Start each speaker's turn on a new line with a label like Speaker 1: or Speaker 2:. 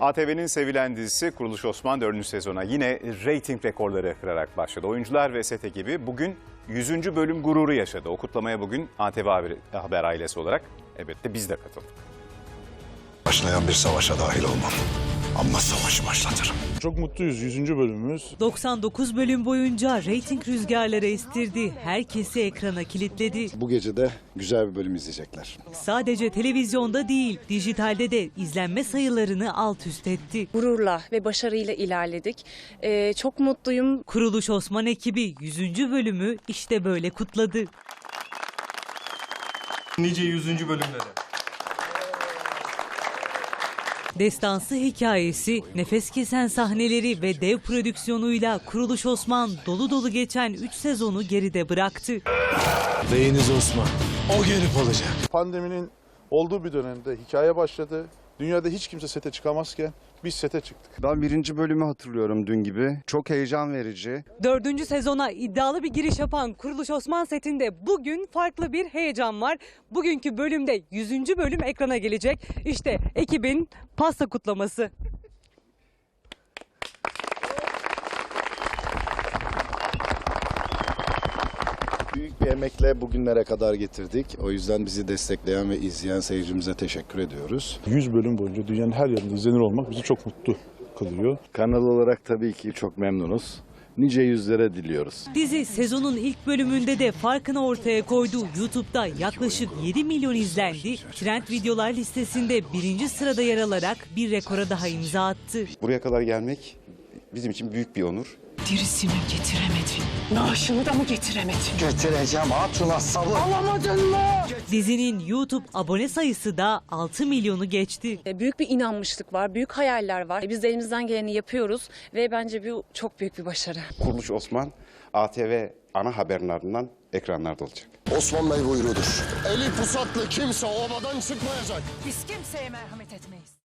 Speaker 1: ATV'nin sevilen dizisi Kuruluş Osman 4. sezona yine reyting rekorları kırarak başladı. Oyuncular ve set ekibi bugün 100. bölüm gururu yaşadı. O kutlamaya bugün ATV Haber, ailesi olarak elbette biz de katıldık.
Speaker 2: Başlayan bir savaşa dahil olmam. Ama savaşı başlatırım.
Speaker 3: Çok mutluyuz 100. bölümümüz.
Speaker 4: 99 bölüm boyunca reyting rüzgarları estirdi. Herkesi ekrana kilitledi.
Speaker 2: Bu gece de güzel bir bölüm izleyecekler.
Speaker 4: Sadece televizyonda değil, dijitalde de izlenme sayılarını alt üst etti.
Speaker 5: gururla ve başarıyla ilerledik. Ee, çok mutluyum.
Speaker 4: Kuruluş Osman ekibi 100. bölümü işte böyle kutladı.
Speaker 6: Nice 100. bölümlere.
Speaker 4: Destansı hikayesi, nefes kesen sahneleri ve dev prodüksiyonuyla Kuruluş Osman dolu dolu geçen 3 sezonu geride bıraktı.
Speaker 7: Beyiniz Osman. O gelip alacak.
Speaker 3: Pandeminin olduğu bir dönemde hikaye başladı. Dünyada hiç kimse sete çıkamazken biz sete çıktık.
Speaker 8: Ben birinci bölümü hatırlıyorum dün gibi. Çok heyecan verici.
Speaker 9: Dördüncü sezona iddialı bir giriş yapan Kuruluş Osman setinde bugün farklı bir heyecan var. Bugünkü bölümde 100. bölüm ekrana gelecek. İşte ekibin pasta kutlaması.
Speaker 2: Büyük bir emekle bugünlere kadar getirdik. O yüzden bizi destekleyen ve izleyen seyircimize teşekkür ediyoruz.
Speaker 3: 100 bölüm boyunca dünyanın her yerinde izlenir olmak bizi çok mutlu kılıyor.
Speaker 10: Kanal olarak tabii ki çok memnunuz. Nice yüzlere diliyoruz.
Speaker 4: Dizi sezonun ilk bölümünde de farkını ortaya koydu. YouTube'da yaklaşık 7 milyon izlendi. Trend videolar listesinde birinci sırada yer alarak bir rekora daha imza attı.
Speaker 10: Buraya kadar gelmek bizim için büyük bir onur.
Speaker 9: Dirisini getiremedin. Naaşını da mı getiremedin?
Speaker 7: Getireceğim hatuna sabır.
Speaker 4: Dizinin YouTube abone sayısı da 6 milyonu geçti.
Speaker 5: Ee, büyük bir inanmışlık var, büyük hayaller var. Biz de elimizden geleni yapıyoruz ve bence bu çok büyük bir başarı.
Speaker 10: Kuruluş Osman ATV ana haberlerinden ekranlarda olacak.
Speaker 2: Osman Bey buyurudur. Eli pusatlı kimse obadan çıkmayacak.
Speaker 9: Biz kimseye merhamet etmeyiz.